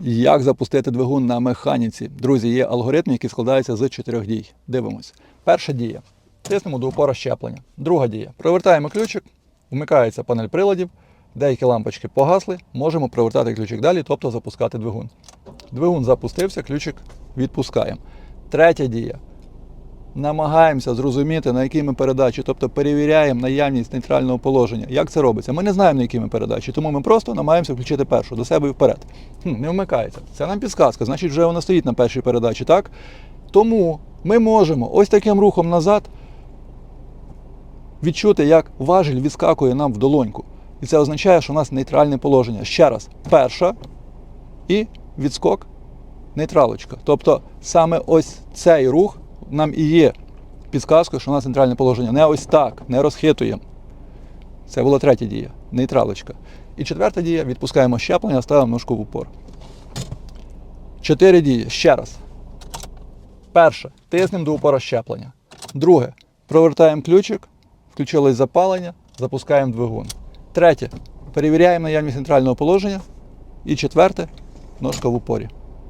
Як запустити двигун на механіці? Друзі, є алгоритм, який складається з чотирьох дій. Дивимось. Перша дія. Тиснемо до упора щеплення. Друга дія. Провертаємо ключик, вмикається панель приладів, деякі лампочки погасли, можемо провертати ключик далі, тобто запускати двигун. Двигун запустився, ключик відпускаємо. Третя дія. Намагаємося зрозуміти, на якій ми передачі, тобто перевіряємо наявність нейтрального положення. Як це робиться? Ми не знаємо, на якій ми передачі, тому ми просто намагаємося включити першу до себе і вперед. Хм, не вмикається. Це нам підсказка, значить, вже вона стоїть на першій передачі, так? Тому ми можемо ось таким рухом назад відчути, як важіль відскакує нам в долоньку. І це означає, що у нас нейтральне положення. Ще раз, перша і відскок нейтралочка. Тобто саме ось цей рух нам і є підсказкою, що у нас нейтральне положення. Не ось так, не розхитуємо. Це була третя дія нейтралочка. І четверта дія відпускаємо щеплення, ставимо ножку в упор. Чотири дії. Ще раз. Перше. Тиснемо до упора щеплення. Друге. Провертаємо ключик, включилось запалення, запускаємо двигун. Третє. Перевіряємо наявність нейтрального положення. І четверте ножка в упорі.